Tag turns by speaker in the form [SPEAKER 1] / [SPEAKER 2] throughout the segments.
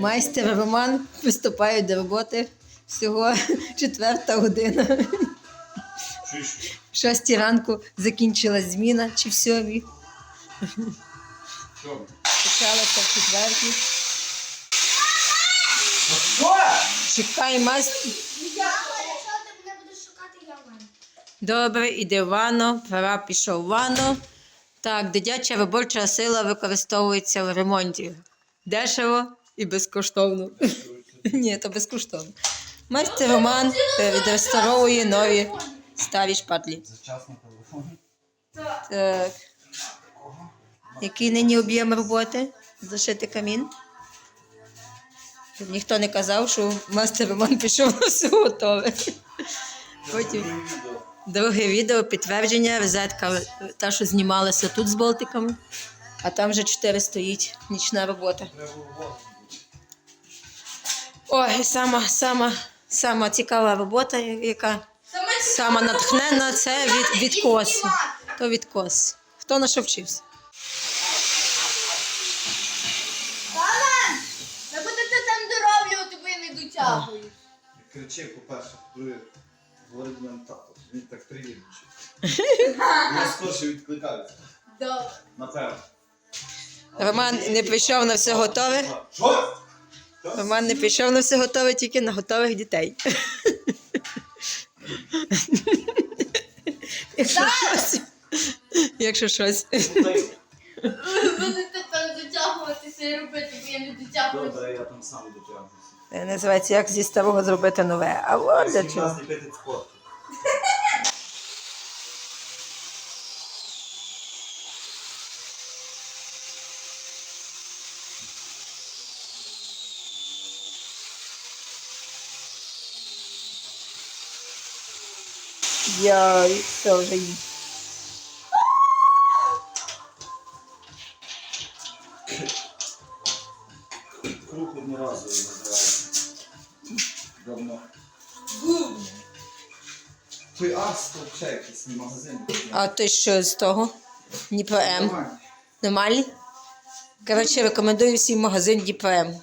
[SPEAKER 1] Майстер Роман приступає до роботи. Всього четверта година. В шостій ранку закінчилась зміна чи в сьомій. Почалася в четвертій. Чекай майстер. Добре, іде в ванну, пора пішов в ванну. Так, дитяча робоча сила використовується в ремонті. Дешево і безкоштовно. Ні, то безкоштовно. Майстер Роман відреставровує нові старі шпатлі. Так. Який нині об'єм роботи? Зашити камін. Ніхто не казав, що майстер Роман пішов на все готове. Потім. Друге відео підтвердження, розетка та, що знімалася тут з болтиками, а там вже чотири стоїть нічна робота. Ой, сама, сама, сама цікава робота, яка сама натхненна, це від, відкос. То відкос. Хто на що вчився?
[SPEAKER 2] Мама, ви будете там дороблювати, бо я не дотягую.
[SPEAKER 3] Кричи, по-перше, по-друге, говорить мене тато. Він так привітничий. Він скорше відкликається.
[SPEAKER 2] Добре.
[SPEAKER 3] Напевно.
[SPEAKER 1] Роман не прийшов на все готове.
[SPEAKER 3] Що?
[SPEAKER 1] Роман не прийшов на все готове, тільки на готових дітей. Якщо щось. Якщо щось.
[SPEAKER 2] Ви будете там дотягуватися і робити, бо я не дотягуюся.
[SPEAKER 3] Добре, я там сам дотягнуся.
[SPEAKER 1] Це називається як зі старого зробити нове. А от для чого?
[SPEAKER 3] Нас не пити
[SPEAKER 1] Йой, все вже їй.
[SPEAKER 3] Круг одноразовий називається. Давно. Той Арс, то ще якийсь не магазин.
[SPEAKER 1] А ти що з того? Дніпро М.
[SPEAKER 3] Нормально.
[SPEAKER 1] Нормальний? Коротше, рекомендую всім магазин Дніпро М.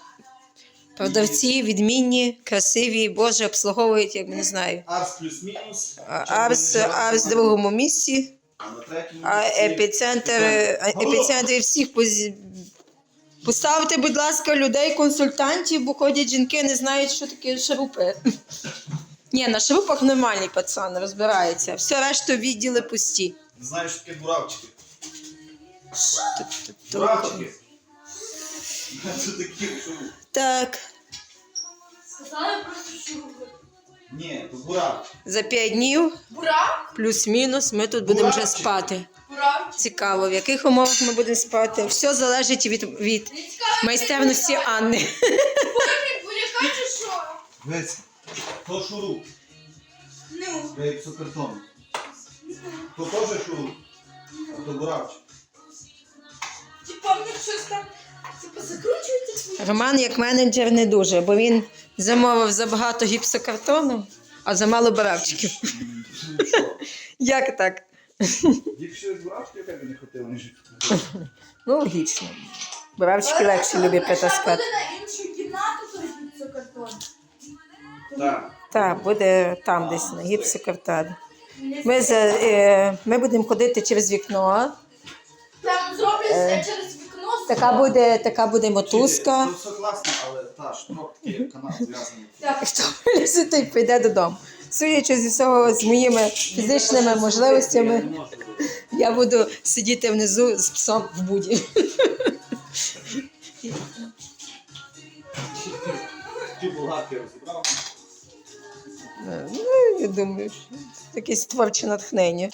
[SPEAKER 1] Продавці відмінні, красиві, боже, обслуговують, як не знаю.
[SPEAKER 3] Арс плюс-мінус.
[SPEAKER 1] Арс, Арс в другому місці,
[SPEAKER 3] А на третьому
[SPEAKER 1] а
[SPEAKER 3] місці
[SPEAKER 1] епіцентр, епіцентр всіх поз... Поставте, будь ласка, людей, консультантів, бо ходять жінки, не знають, що таке шурупи. Ні, на шурупах нормальний пацан, розбирається. Все решта відділи пусті.
[SPEAKER 3] Не знаєш, що таке буравчики.
[SPEAKER 1] То-
[SPEAKER 3] Буравчики. Це такі, що...
[SPEAKER 1] Так,
[SPEAKER 2] Сказали просто, що робити.
[SPEAKER 3] Ні, то буравчики.
[SPEAKER 1] за 5 днів,
[SPEAKER 2] Бурак?
[SPEAKER 1] плюс-мінус, ми тут будемо вже спати.
[SPEAKER 2] Бурак?
[SPEAKER 1] Цікаво, в яких умовах ми будемо спати. Все залежить від, від
[SPEAKER 2] Не цікаво,
[SPEAKER 1] майстерності Анни.
[SPEAKER 2] Бурак, буряка чи що?
[SPEAKER 3] Дивись, то шуруп.
[SPEAKER 2] Ну.
[SPEAKER 3] Я як. То теж шуруп. А то буравчик.
[SPEAKER 2] Типа в них щось там.
[SPEAKER 1] Роман як менеджер не дуже, бо він замовив забагато гіпсокартону, а замало баравчиків.
[SPEAKER 3] Ну.
[SPEAKER 1] Як так?
[SPEAKER 3] Не ніж
[SPEAKER 1] Ну, логічно. Баравчики легше люблять
[SPEAKER 2] Ще
[SPEAKER 1] притаскати.
[SPEAKER 2] буде на іншу кімнату, то візьмуть.
[SPEAKER 3] Так.
[SPEAKER 1] Так, буде там десь на гіпсокартаді. Ми, за, е, ми будемо ходити через вікно.
[SPEAKER 2] Там зроблять через вікно.
[SPEAKER 1] Така буде, така буде мотузка.
[SPEAKER 3] Це все класно, але та шнур такий канал зв'язаний.
[SPEAKER 2] Так.
[SPEAKER 1] Хто вилізе, той прийде додому. Судячи зі всього з моїми фізичними можливостями, я буду сидіти внизу з псом в буді.
[SPEAKER 3] Ті розібрав.
[SPEAKER 1] Ну, я думаю, що якесь творче натхнення.